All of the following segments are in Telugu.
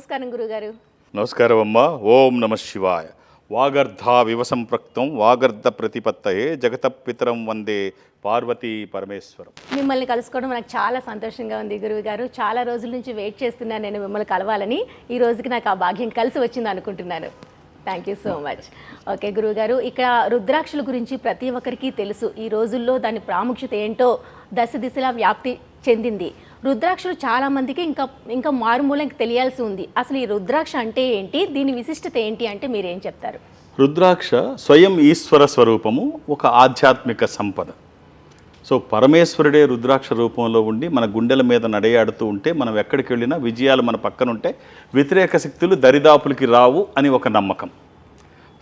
నమస్కారం గురుగారు. నమస్కారం అమ్మా ఓం నమ శివాయ. వాగర్ధ వివ సంపృక్తం వాగర్ధ ప్రతిపత్తయే జగత పితరం వందే పార్వతీ పరమేశ్వరం. మిమ్మల్ని కలుసుకోవడం నాకు చాలా సంతోషంగా ఉంది గురువు గారు చాలా రోజుల నుంచి వెయిట్ చేస్తున్నాను నేను మిమ్మల్ని కలవాలని. ఈ రోజుకి నాకు ఆ భాగ్యం కలిసి వచ్చింది అనుకుంటున్నాను. Thank you so much okay గురువు గారు ఇక్కడ రుద్రాక్షల గురించి ప్రతి ఒక్కరికి తెలుసు. ఈ రోజుల్లో దాని ప్రాముఖ్యత ఏంటో దశ దిశలా వ్యాప్తి చెందింది. రుద్రాక్షలు చాలా మందికి ఇంకా ఇంకా మారుమూలంకి తెలియాల్సి ఉంది. అసలు ఈ రుద్రాక్ష అంటే ఏంటి? దీని విశిష్టత ఏంటి అంటే మీరేం చెప్తారు? రుద్రాక్ష స్వయం ఈశ్వర స్వరూపము ఒక ఆధ్యాత్మిక సంపద. సో పరమేశ్వరుడే రుద్రాక్ష రూపంలో ఉండి మన గుండెల మీద నడయాడుతూ ఉంటే మనం ఎక్కడికి వెళ్ళినా విజయాలు మన పక్కన ఉంటే వ్యతిరేక శక్తులు దరిదాపులకి రావు అని ఒక నమ్మకం.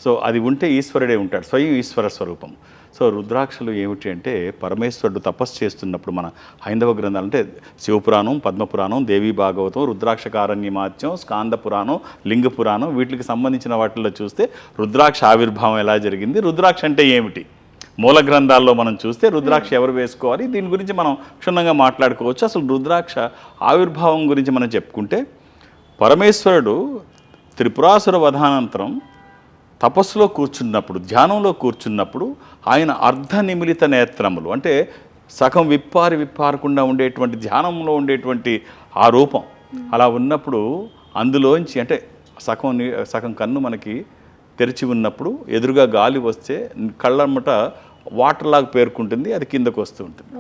సో అది ఉంటే ఈశ్వరుడే ఉంటాడు స్వయం ఈశ్వర స్వరూపం. సో రుద్రాక్షలు ఏమిటి అంటే పరమేశ్వరుడు తపస్సు చేస్తున్నప్పుడు మన హైందవ గ్రంథాలు అంటే శివపురాణం పద్మపురాణం దేవీ భాగవతం రుద్రాక్షకారణ్యమాత్యం స్కాంద పురాణం లింగ పురాణం వీటికి సంబంధించిన వాటిల్లో చూస్తే రుద్రాక్ష ఆవిర్భావం ఎలా జరిగింది? రుద్రాక్ష అంటే ఏమిటి? మూల గ్రంథాల్లో మనం చూస్తే రుద్రాక్ష ఎవరు వేసుకోవాలి? దీని గురించి మనం క్షుణ్ణంగా మాట్లాడుకోవచ్చు. అసలు రుద్రాక్ష ఆవిర్భావం గురించి మనం చెప్పుకుంటే పరమేశ్వరుడు త్రిపురాసుర వధానంతరం తపస్సులో కూర్చున్నప్పుడు ధ్యానంలో కూర్చున్నప్పుడు ఆయన అర్ధ నిమిలిత నేత్రములు అంటే సగం విప్పారి విప్పారకుండా ఉండేటువంటి ధ్యానంలో ఉండేటువంటి ఆ రూపం అలా ఉన్నప్పుడు అందులోంచి అంటే సగం సగం కన్ను మనకి తెరిచి ఉన్నప్పుడు ఎదురుగా గాలి వస్తే కళ్ళమ్మట వాటర్ లాగా పేర్కొంటుంది అది కిందకు వస్తూ ఉంటుంది.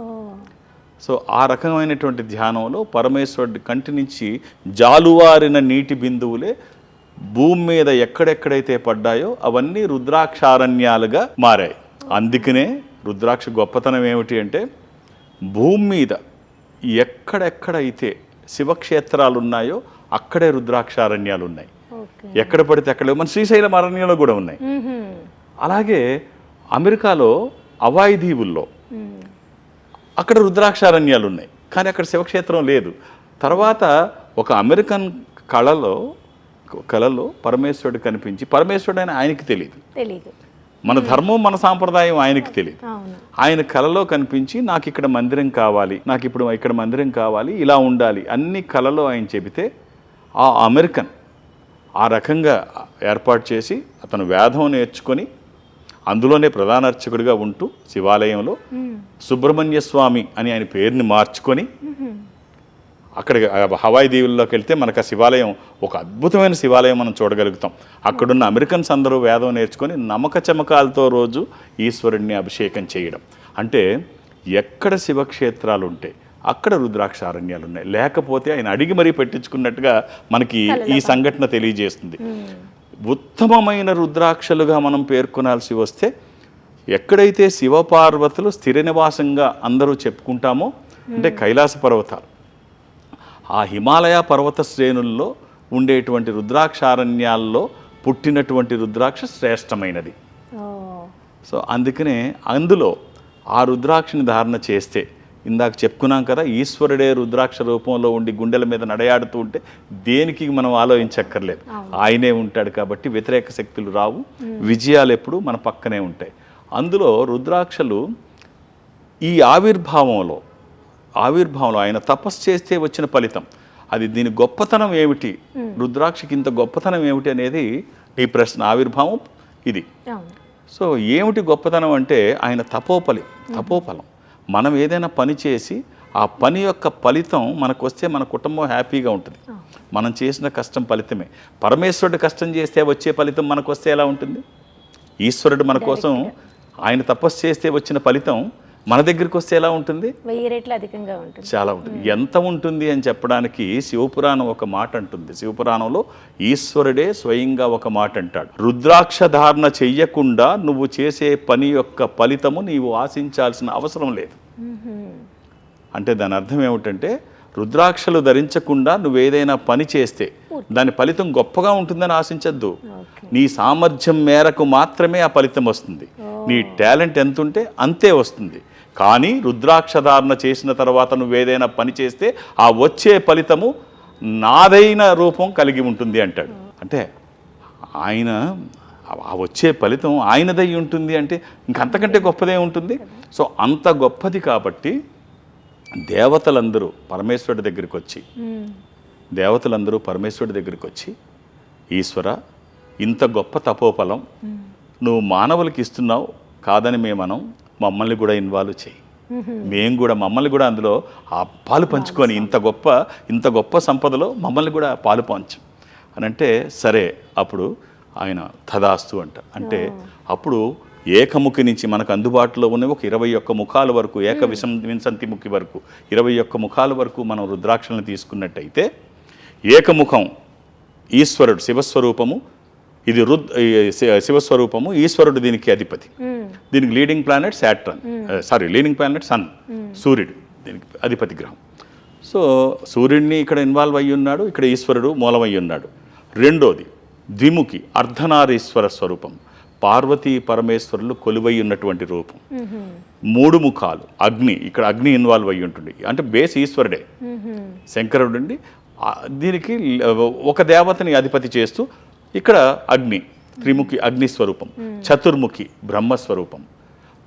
సో ఆ రకమైనటువంటి ధ్యానంలో పరమేశ్వరుడి కంటి నుంచి జాలువారిన నీటి బిందువులే భూమి మీద ఎక్కడెక్కడైతే పడ్డాయో అవన్నీ రుద్రాక్షారణ్యాలుగా మారాయి. అందుకనే రుద్రాక్ష గొప్పతనం ఏమిటి అంటే భూమి మీద ఎక్కడెక్కడైతే శివక్షేత్రాలు ఉన్నాయో అక్కడే రుద్రాక్షారణ్యాలు ఉన్నాయి ఎక్కడ పడితే అక్కడ మన శ్రీశైలం అరణ్యంలో కూడా ఉన్నాయి. అలాగే అమెరికాలో అవాయి దీవుల్లో అక్కడ రుద్రాక్షారణ్యాలు ఉన్నాయి కానీ అక్కడ శివక్షేత్రం లేదు. తర్వాత ఒక అమెరికన్ కళలో కళలో పరమేశ్వరుడు కనిపించి పరమేశ్వరుడు అని ఆయనకి తెలియదు తెలీదు. మన ధర్మం మన సాంప్రదాయం ఆయనకి తెలియదు ఆయన కళలో కనిపించి నాకు ఇక్కడ మందిరం కావాలి నాకు ఇప్పుడు ఇక్కడ మందిరం కావాలి ఇలా ఉండాలి అన్ని కళలో ఆయన చెబితే ఆ అమెరికన్ ఆ రకంగా ఏర్పాటు చేసి అతను వేదం నేర్చుకొని అందులోనే ప్రధాన అర్చకుడిగా ఉంటూ శివాలయంలో సుబ్రహ్మణ్య స్వామి అని ఆయన పేరుని మార్చుకొని అక్కడ హవాయి దీవుల్లోకి వెళ్తే మనకు ఆ శివాలయం ఒక అద్భుతమైన శివాలయం మనం చూడగలుగుతాం. అక్కడున్న అమెరికన్స్ అందరూ వేదం నేర్చుకొని నమ్మక చమకాలతో రోజు ఈశ్వరుణ్ణి అభిషేకం చేయడం. అంటే ఎక్కడ శివక్షేత్రాలు ఉంటే అక్కడ రుద్రాక్షారణ్యాలు ఉన్నాయి. లేకపోతే ఆయన అడిగి మరీ పెట్టించుకున్నట్టుగా మనకి ఈ సంఘటన తెలియజేస్తుంది. ఉత్తమమైన రుద్రాక్షలుగా మనం పేర్కొనాల్సి వస్తే ఎక్కడైతే శివపార్వతులు స్థిర నివాసంగా అందరూ చెప్పుకుంటామో అంటే కైలాస పర్వతాలు ఆ హిమాలయ పర్వత శ్రేణుల్లో ఉండేటువంటి రుద్రాక్షారణ్యాల్లో పుట్టినటువంటి రుద్రాక్ష శ్రేష్టమైనది. సో అందుకనే అందులో ఆ రుద్రాక్షని ధారణ చేస్తే ఇందాక చెప్పుకున్నాం కదా ఈశ్వరుడే రుద్రాక్ష రూపంలో ఉండి గుండెల మీద నడయాడుతూ ఉంటే దేనికి మనం ఆలోచించక్కర్లేదు. ఆయనే ఉంటాడు కాబట్టి వ్యతిరేక శక్తులు రావు విజయాలు ఎప్పుడు మన పక్కనే ఉంటాయి. అందులో రుద్రాక్షలు ఈ ఆవిర్భావంలో ఆవిర్భావంలో ఆయన తపస్సు చేస్తే వచ్చిన ఫలితం. అది దీని గొప్పతనం ఏమిటి? రుద్రాక్షకి ఇంత గొప్పతనం ఏమిటి అనేది ఈ ప్రశ్న ఆవిర్భావం ఇది. సో ఏమిటి గొప్పతనం అంటే ఆయన తపోఫలి తపోఫలం. మనం ఏదైనా పని చేసి ఆ పని యొక్క ఫలితం మనకు వస్తే మన కుటుంబం హ్యాపీగా ఉంటుంది. మనం చేసిన కష్టం ఫలితమే. పరమేశ్వరుడు కష్టం చేస్తే వచ్చే ఫలితం మనకు వస్తే ఎలా ఉంటుంది? ఈశ్వరుడు మన కోసం ఆయన తపస్సు చేస్తే వచ్చిన ఫలితం మన దగ్గరికి వస్తే ఎలా ఉంటుంది? వెయ్యి రెట్లు అధికంగా ఉంటుంది. చాలా ఉంటుంది. ఎంత ఉంటుంది అని చెప్పడానికి శివపురాణం ఒక మాట అంటుంది. శివపురాణంలో ఈశ్వరుడే స్వయంగా ఒక మాట అంటాడు. రుద్రాక్ష ధారణ చెయ్యకుండా నువ్వు చేసే పని యొక్క ఫలితము నీవు ఆశించాల్సిన అవసరం లేదు. అంటే దాని అర్థం ఏమిటంటే రుద్రాక్షలు ధరించకుండా నువ్వు ఏదైనా పని చేస్తే దాని ఫలితం గొప్పగా ఉంటుందని ఆశించద్దు. నీ సామర్థ్యం మేరకు మాత్రమే ఆ ఫలితం వస్తుంది. నీ టాలెంట్ ఎంత ఉంటే అంతే వస్తుంది. కానీ రుద్రాక్ష ధారణ చేసిన తర్వాత నువ్వు ఏదైనా పని చేస్తే ఆ వచ్చే ఫలితము నాదైన రూపం కలిగి ఉంటుంది అంటాడు. అంటే ఆయన ఆ వచ్చే ఫలితం ఆయనదై ఉంటుంది అంటే ఇంకంతకంటే గొప్పదే ఉంటుంది. సో అంత గొప్పది కాబట్టి దేవతలందరూ పరమేశ్వరుడి దగ్గరికి వచ్చి దేవతలందరూ పరమేశ్వరుడి దగ్గరికి వచ్చి ఈశ్వర ఇంత గొప్ప తపోఫలం నువ్వు మానవులకి ఇస్తున్నావు కాదని మేమనం మమ్మల్ని కూడా ఇన్వాల్వ్ చేయి. మేము కూడా మమ్మల్ని కూడా అందులో ఆ పాలు పంచుకొని ఇంత గొప్ప ఇంత గొప్ప సంపదలో మమ్మల్ని కూడా పాలు పంచు. అని అంటే సరే అప్పుడు ఆయన తదాస్తు అంట. అంటే అప్పుడు ఏకముఖి నుంచి మనకు అందుబాటులో ఉన్న ఒక ఇరవై ఒక్క ముఖాల వరకు ఏక విసం వింసంతి ముఖి వరకు ఇరవై ఒక్క ముఖాల వరకు మనం రుద్రాక్షలను తీసుకున్నట్టయితే ఏకముఖం ఈశ్వరుడు శివస్వరూపము ఇది రుద్ శివస్వరూపము ఈశ్వరుడు దీనికి అధిపతి. దీనికి leading planet Saturn sorry leading planet sun సూర్యుడు దీనికి అధిపతి గ్రహం. సో సూర్యుడిని ఇక్కడ ఇన్వాల్వ్ అయ్యి ఉన్నాడు ఇక్కడ ఈశ్వరుడు మూలమయ్యి ఉన్నాడు. రెండోది ద్విముఖి అర్ధనారీశ్వర స్వరూపం. పార్వతీ పరమేశ్వరులు కొలువై ఉన్నటువంటి రూపం. మూడు ముఖాలు అగ్ని ఇక్కడ అగ్ని ఇన్వాల్వ్ అయ్యి ఉంటుంది. అంటే బేస్ ఈశ్వరుడే. శంకరుడు దీనికి ఒక దేవతని అధిపతి చేస్తూ ఇక్కడ అగ్ని త్రిముఖి అగ్ని స్వరూపం చతుర్ముఖి బ్రహ్మస్వరూపం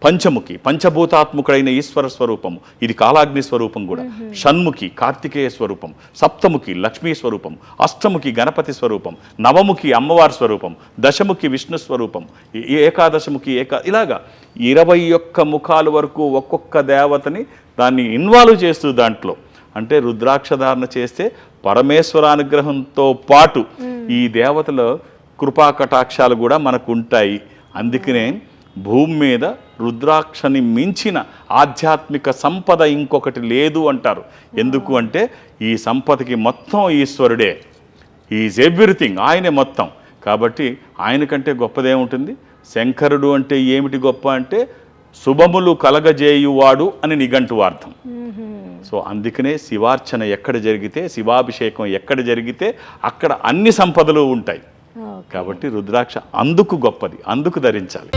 పంచముఖి పంచభూతాత్ముకుడైన ఈశ్వర స్వరూపము ఇది కాలాగ్ని స్వరూపం కూడా. షణ్ముఖి కార్తికేయ స్వరూపం సప్తముఖి లక్ష్మీ స్వరూపం అష్టముఖి గణపతి స్వరూపం నవముఖి అమ్మవారి స్వరూపం దశముఖి విష్ణు స్వరూపం ఏకాదశముఖి ఏకా ఇలాగా ఇరవై ఒక్క ముఖాల వరకు ఒక్కొక్క దేవతని దాన్ని ఇన్వాల్వ్ చేస్తూ దాంట్లో. అంటే రుద్రాక్ష ధారణ చేస్తే పరమేశ్వర అనుగ్రహంతో పాటు ఈ దేవతలో కృపా కటాక్షాలు కూడా మనకు ఉంటాయి అందుకనే భూమి మీద రుద్రాక్షని మించిన ఆధ్యాత్మిక సంపద ఇంకొకటి లేదు అంటారు. ఎందుకు అంటే ఈ సంపదకి మొత్తం ఈశ్వరుడే. ఈజ్ ఎవ్రీథింగ్ ఆయనే మొత్తం. కాబట్టి ఆయన కంటే గొప్పదేముంటుంది శంకరుడు అంటే ఏమిటి గొప్ప అంటే శుభములు కలగజేయువాడు అని నిఘంటువార్థం సో అందుకనే శివార్చన ఎక్కడ జరిగితే శివాభిషేకం ఎక్కడ జరిగితే అక్కడ అన్ని సంపదలు ఉంటాయి. కాబట్టి రుద్రాక్ష అందుకు గొప్పది అందుకు ధరించాలి.